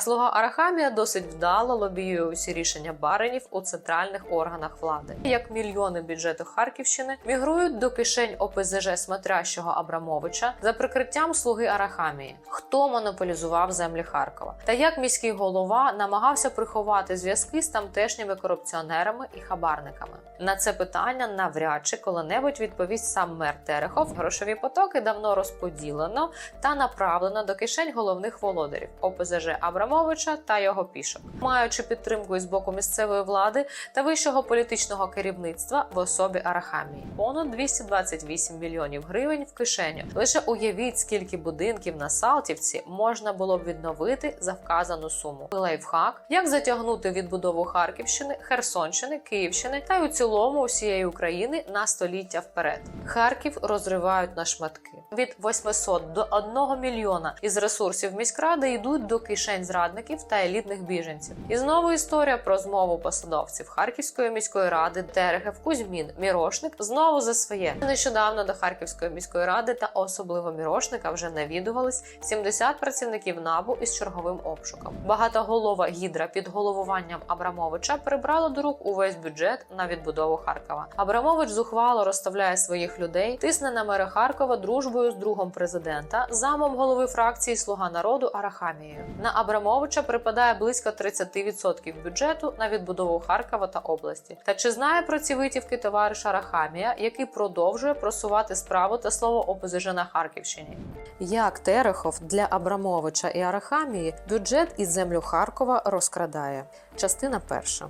Слуга Арахамія досить вдало лобіює усі рішення баринів у центральних органах влади. Як мільйони бюджету Харківщини мігрують до кишень ОПЗЖ смотрящого Абрамовича за прикриттям слуги Арахамії, хто монополізував землі Харкова, та як міський голова намагався приховати зв'язки з тамтешніми корупціонерами і хабарниками. На це питання навряд чи коли-небудь відповість сам мер Терехов. Грошові потоки давно розподілено та направлено до кишень головних володарів ОПЗЖ Абрамовича та його пішок, маючи підтримку із боку місцевої влади та вищого політичного керівництва в особі Арахамії. Понад 228 мільйонів гривень в кишеню. Лише уявіть, скільки будинків на Салтівці можна було б відновити за вказану суму. Лайфхак, як затягнути відбудову Харківщини, Херсонщини, Київщини та й у цілому усієї України на століття вперед. Харків розривають на шматки. Від 800 до 1 мільйона із ресурсів міськради йдуть до кишень зрадників та елітних біженців. І знову історія про змову посадовців Харківської міської ради, Терехев, Кузьмін, Мірошник знову за своє. Нещодавно до Харківської міської ради та особливо Мірошника вже навідувались 70 працівників набу із черговим обшуком. Багатоголова гідра під головуванням Абрамовича прибрала до рук увесь бюджет на відбудову Харкова. Абрамович зухвало розставляє своїх людей, тисне на мери Харкова дружбою з другом президента, замом голови фракції Слуга народу Арахамією. На Абрамовича припадає близько 30% бюджету на відбудову Харкова та області. Та чи знає про ці витівки товариш Арахамія, який продовжує просувати справу та слово ОПЗЖ на Харківщині? Як Терехов для Абрамовича і Арахамії бюджет і землю Харкова розкрадає? Частина перша.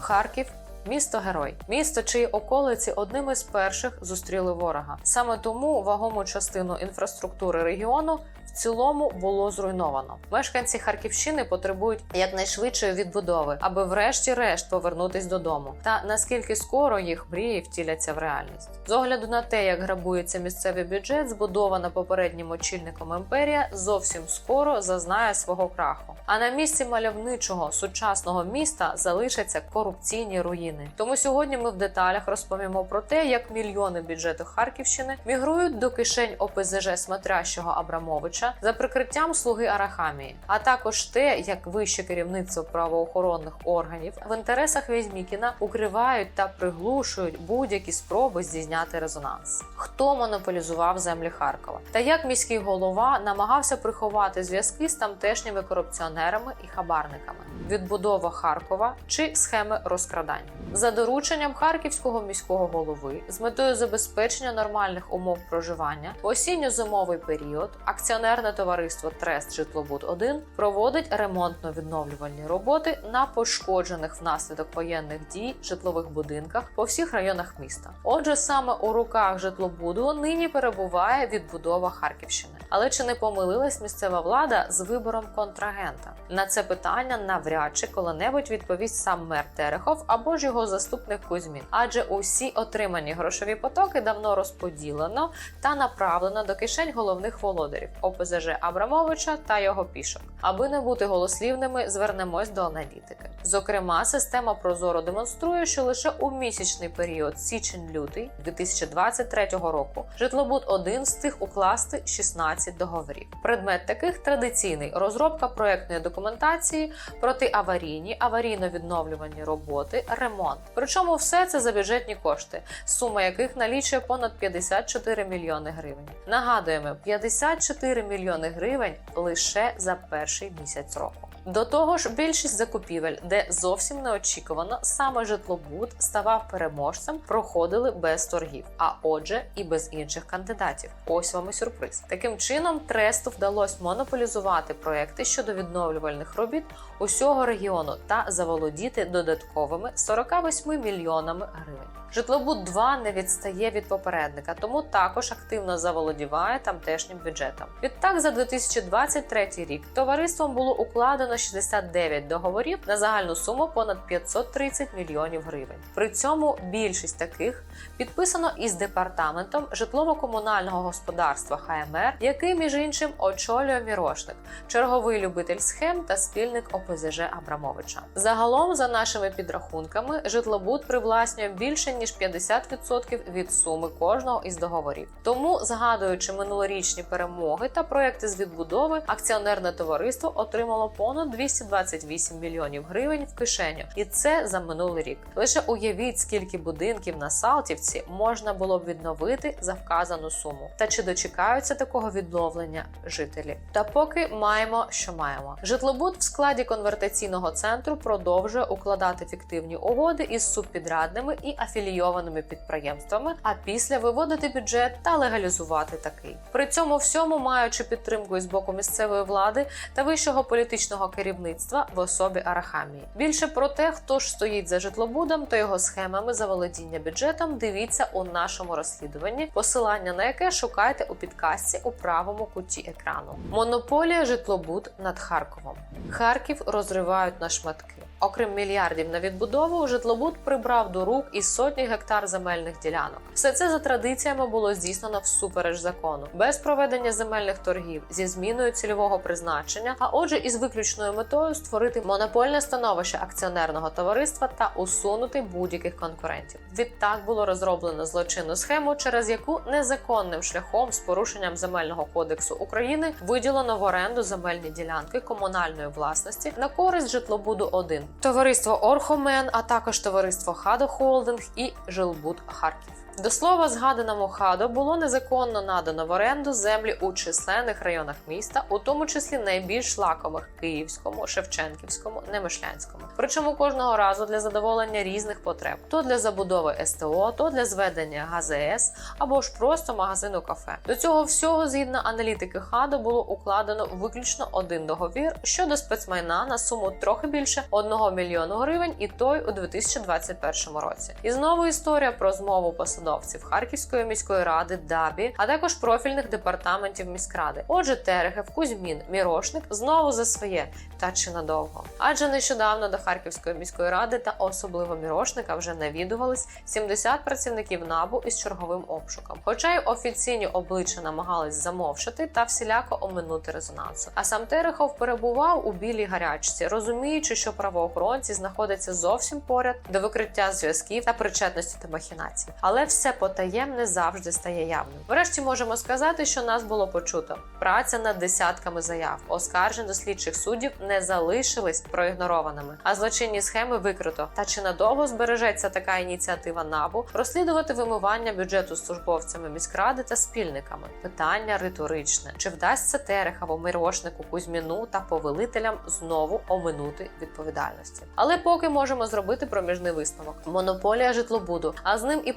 Харків. Місто герой, місто, чиї околиці одними з перших зустріли ворога. Саме тому вагому частину інфраструктури регіону в цілому було зруйновано. Мешканці Харківщини потребують якнайшвидшої відбудови, аби врешті-решт повернутись додому. Та наскільки скоро їх мрії втіляться в реальність, з огляду на те, як грабується місцевий бюджет, збудована попереднім очільником імперія, зовсім скоро зазнає свого краху. А на місці мальовничого сучасного міста залишаться корупційні руїни. Тому сьогодні ми в деталях розповімо про те, як мільйони бюджету Харківщини мігрують до кишень ОПЗЖ смотрящого Абрамовича за прикриттям слуги Арахамії, а також те, як вище керівництво правоохоронних органів в інтересах Візьмікіна укривають та приглушують будь-які спроби здійняти резонанс. Хто монополізував землі Харкова, та як міський голова намагався приховати зв'язки з тамтешніми корупціонерами і хабарниками, відбудова Харкова чи схеми розкрадань за дорученням харківського міського голови з метою забезпечення нормальних умов проживання осінньо-зимовий період акціонерне товариство Трест Житлобуд 1 проводить ремонтно-відновлювальні роботи на пошкоджених внаслідок воєнних дій житлових будинках по всіх районах міста. Отже, саме у руках житлобуду нині перебуває відбудова Харківщини. Але чи не помилилась місцева влада з вибором контрагента? На це питання навряд чи коли-небудь відповість сам мер Терехов або ж його заступник Кузьмін, адже усі отримані грошові потоки давно розподілено та направлено до кишень головних володарів ОПЗЖ Абрамовича та його пішок. Аби не бути голослівними, звернемось до аналітики. Зокрема, система Прозоро демонструє, що лише у місячний період січень-лютий 2023 року житлобуд 1 встиг укласти 16 договорів. Предмет таких традиційний розробка проектної документації, протиаварійні, аварійно-відновлювальні роботи, ремонт. Причому все це за бюджетні кошти, сума яких налічує понад 54 мільйони гривень. Нагадуємо, 54 мільйони гривень лише за перший місяць року. До того ж, більшість закупівель, де зовсім неочікувано саме житлобуд ставав переможцем, проходили без торгів, а отже, і без інших кандидатів. Ось вам і сюрприз. Таким чином, тресту вдалося монополізувати проекти щодо відновлювальних робіт усього регіону та заволодіти додатковими 48 мільйонами гривень. Житлобуд 2 не відстає від попередника, тому також активно заволодіває тамтешнім бюджетом. Відтак, за 2023 рік товариством було укладено укладено 69 договорів на загальну суму понад 530 мільйонів гривень. При цьому більшість таких підписано із департаментом житлово-комунального господарства ХМР, який між іншим очолює Мірошник, черговий любитель схем та спільник ОПЗЖ Абрамовича. Загалом, за нашими підрахунками, житлобуд привласнює більше ніж 50% від суми кожного із договорів. Тому, згадуючи минулорічні перемоги та проекти з відбудови, акціонерне товариство отримало понад 228 мільйонів гривень в кишеню, і це за минулий рік. Лише уявіть, скільки будинків на Салтівці можна було б відновити за вказану суму. Та чи дочекаються такого відновлення жителі? Та поки маємо, що маємо. Житлобуд в складі конвертаційного центру продовжує укладати фіктивні угоди із субпідрядними і афілійованими підприємствами, а після виводити бюджет та легалізувати такий. При цьому всьому маючи підтримку із боку місцевої влади та вищого політичного керівництва в особі Арахамії. Більше про те, хто ж стоїть за житлобудом та його схемами заволодіння бюджетом, дивіться у нашому розслідуванні, посилання на яке шукайте у підкасті у правому куті екрану. Монополія житлобуд над Харковом. Харків розривають на шматки. Окрім мільярдів на відбудову, житлобуд прибрав до рук і сотні гектар земельних ділянок. Все це за традиціями було здійснено всупереч закону, без проведення земельних торгів зі зміною цільового призначення, а отже, із виключною метою створити монопольне становище акціонерного товариства та усунути будь-яких конкурентів. Відтак було розроблено злочинну схему, через яку незаконним шляхом з порушенням земельного кодексу України виділено в оренду земельні ділянки комунальної власності на користь житлобуду 1 товариство Орхомен, а також товариство Хадо Холдинг і Жилбуд Харків. До слова, згаданому хадо було незаконно надано в оренду землі у численних районах міста, у тому числі найбільш лакомих Київському, Шевченківському, Немишлянському. Причому кожного разу для задоволення різних потреб: то для забудови СТО, то для зведення ГАЗС або ж просто магазину кафе. До цього всього, згідно аналітики хадо, було укладено виключно один договір щодо спецмайна на суму трохи більше 1 мільйону гривень, і той у 2021 році. І знову історія про змову посадовців Харківської міської ради, ДАБІ, а також профільних департаментів міськради. Отже, Терехев, Кузьмін, Мірошник знову за своє та чи надовго. Адже нещодавно до Харківської міської ради та особливо Мірошника вже навідувались 70 працівників набу із черговим обшуком. Хоча й офіційні обличчя намагались замовчати та всіляко оминути резонансу. А сам Терехов перебував у білій гарячці, розуміючи, що правоохоронці знаходяться зовсім поряд до викриття зв'язків та причетності та махінацій. Але все потаємне завжди стає явним. Врешті можемо сказати, що нас було почуто. Праця над десятками заяв, оскаржень до слідчих суддів не залишились проігнорованими, а злочинні схеми викрито. Та чи надовго збережеться така ініціатива набу розслідувати вимивання бюджету службовцями міськради та спільниками? Питання риторичне: чи вдасться Терехову, Мирошнику, Кузьміну та повелителям знову оминути відповідальності? Але поки можемо зробити проміжний висновок: монополія житлобуду, а з ним і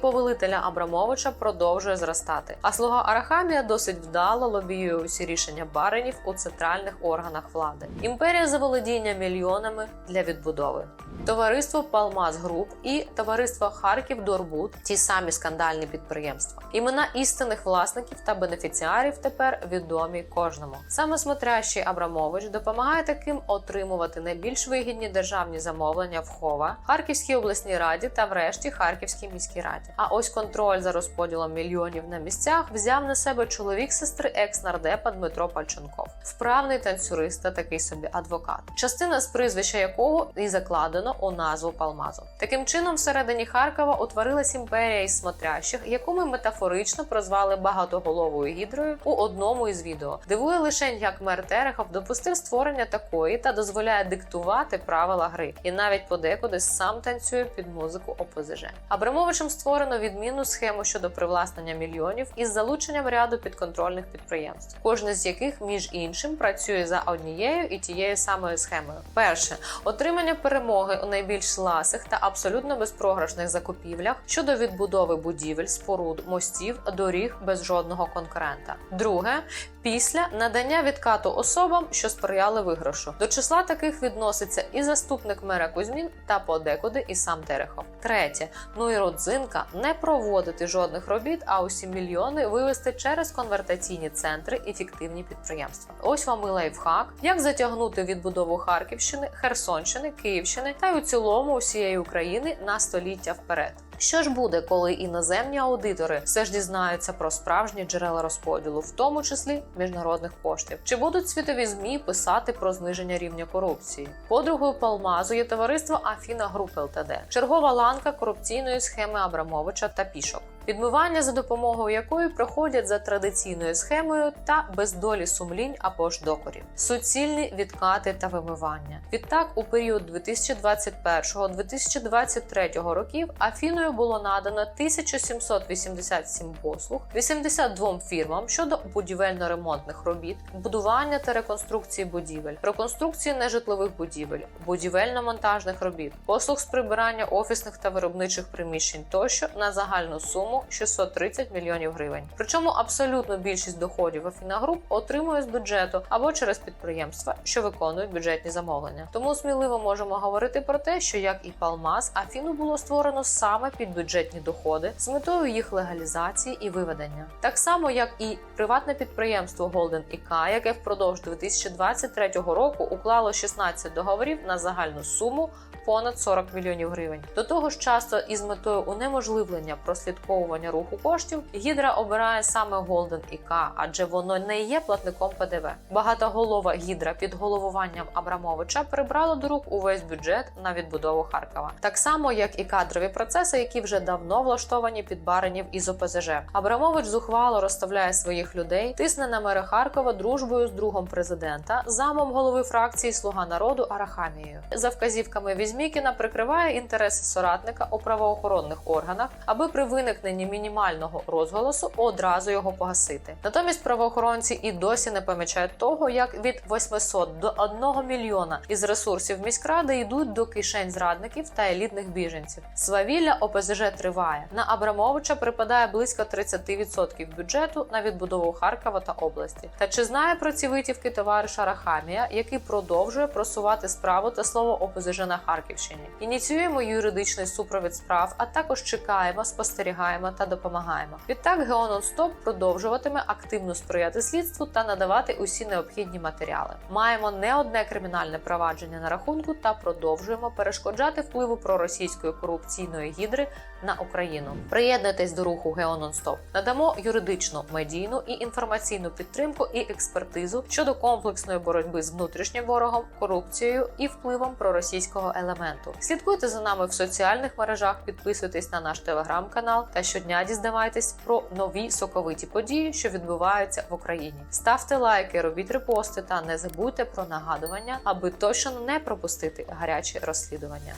повелителя Абрамовича продовжує зростати. А слуга Арахамія досить вдало лобіює усі рішення баринів у центральних органах влади. Імперія заволодіння мільйонами для відбудови. Товариство Палмаз Груп і товариство Харків Дорбуд ті самі скандальні підприємства. Імена істинних власників та бенефіціарів тепер відомі кожному. Саме смотрящий Абрамович допомагає таким отримувати найбільш вигідні державні замовлення в Хова, Харківській обласній раді та, врешті, Харківській міській раді. А ось контроль за розподілом мільйонів на місцях взяв на себе чоловік сестри екс-нардепа Дмитро Пальченков, вправний танцюрист та такий собі адвокат, частина з прізвища якого і закладено у назву Палмазу. Таким чином, всередині Харкова утворилась імперія із смотрящих, яку ми метафорично прозвали багатоголовою гідрою у одному із відео. Дивує лише, як мер Терехов допустив створення такої та дозволяє диктувати правила гри, і навіть подекуди сам танцює під музику ОПЗЖ. Абрамовичем створено відмінну схему щодо привласнення мільйонів із залученням ряду підконтрольних підприємств, кожне з яких між іншим працює за однією і тією самою схемою. Перше отримання перемоги у найбільш ласих та абсолютно безпрограшних закупівлях щодо відбудови будівель, споруд, мостів, доріг без жодного конкурента. Друге після надання відкату особам, що сприяли виграшу. До числа таких відноситься і заступник мера Кузьмін та подекуди і сам Терехов. Третє, ну і родзинка не проводити жодних робіт, а усі мільйони вивести через конвертаційні центри і фіктивні підприємства. Ось вам і лайфхак, як затягнути відбудову Харківщини, Херсонщини, Київщини та й у цілому усієї України на століття вперед. Що ж буде, коли іноземні аудитори все ж дізнаються про справжні джерела розподілу, в тому числі міжнародних коштів? Чи будуть світові змі писати про зниження рівня корупції? Подругою Палмазу є товариство Афіна Груп ЛТД, чергова ланка корупційної схеми Абрамовича та пішок. Відмивання за допомогою якої проходять за традиційною схемою та без долі сумлінь або ж докорів, суцільні відкати та вимивання. Відтак, у період 2021-2023 років Афіною було надано 1787 послуг 82 фірмам щодо будівельно-ремонтних робіт, будування та реконструкції будівель, реконструкції нежитлових будівель, будівельно-монтажних робіт, послуг з прибирання офісних та виробничих приміщень тощо на загальну суму 630 мільйонів гривень. Причому абсолютно більшість доходів Афіна Груп отримує з бюджету або через підприємства, що виконують бюджетні замовлення. Тому сміливо можемо говорити про те, що як і Палмаз, Афіну було створено саме під бюджетні доходи з метою їх легалізації і виведення. Так само, як і приватне підприємство Golden IK, яке впродовж 2023 року уклало 16 договорів на загальну суму понад 40 мільйонів гривень. До того ж, часто із метою унеможливлення прослідковування руху коштів гідра обирає саме Golden IK, адже воно не є платником ПДВ. Багатоголова гідра під головуванням Абрамовича прибрала до рук увесь бюджет на відбудову Харкова, так само як і кадрові процеси, які вже давно влаштовані під баринів із ОПЗЖ. Абрамович зухвало розставляє своїх людей, тисне на мера Харкова дружбою з другом президента, замом голови фракції Слуга народу Арахамією. За вказівками Візьмікіна прикриває інтереси соратника у правоохоронних органах, аби при виникненні мінімального розголосу одразу його погасити. Натомість правоохоронці і досі не помічають того, як від 800 до 1 мільйона із ресурсів міськради йдуть до кишень зрадників та елітних біженців. Свавілля ОПЗЖ триває. На Абрамовича припадає близько 30% бюджету на відбудову Харкова та області. Та чи знає про ці витівки товариша Рахамія, який продовжує просувати справу та слово ОПЗЖ на Харківщині? Ініціюємо юридичний супровід справ, а також чекаємо, спостерігаємо та допомагаємо. Відтак Геонон-Стоп продовжуватиме активно сприяти слідству та надавати усі необхідні матеріали. Маємо не одне кримінальне провадження на рахунку та продовжуємо перешкоджати впливу проросійської корупційної гідри на Україну. Приєднуйтесь до руху Геонон-Стоп. Надамо юридичну, медійну і інформаційну підтримку і експертизу щодо комплексної боротьби з внутрішнім ворогом, корупцією і впливом проросійського елементу. Слідкуйте за нами в соціальних мережах, підписуйтесь на наш телеграм-канал та щодня дізнавайтесь про нові соковиті події, що відбуваються в Україні. Ставте лайки, робіть репости та не забудьте про нагадування, аби точно не пропустити гарячі розслідування.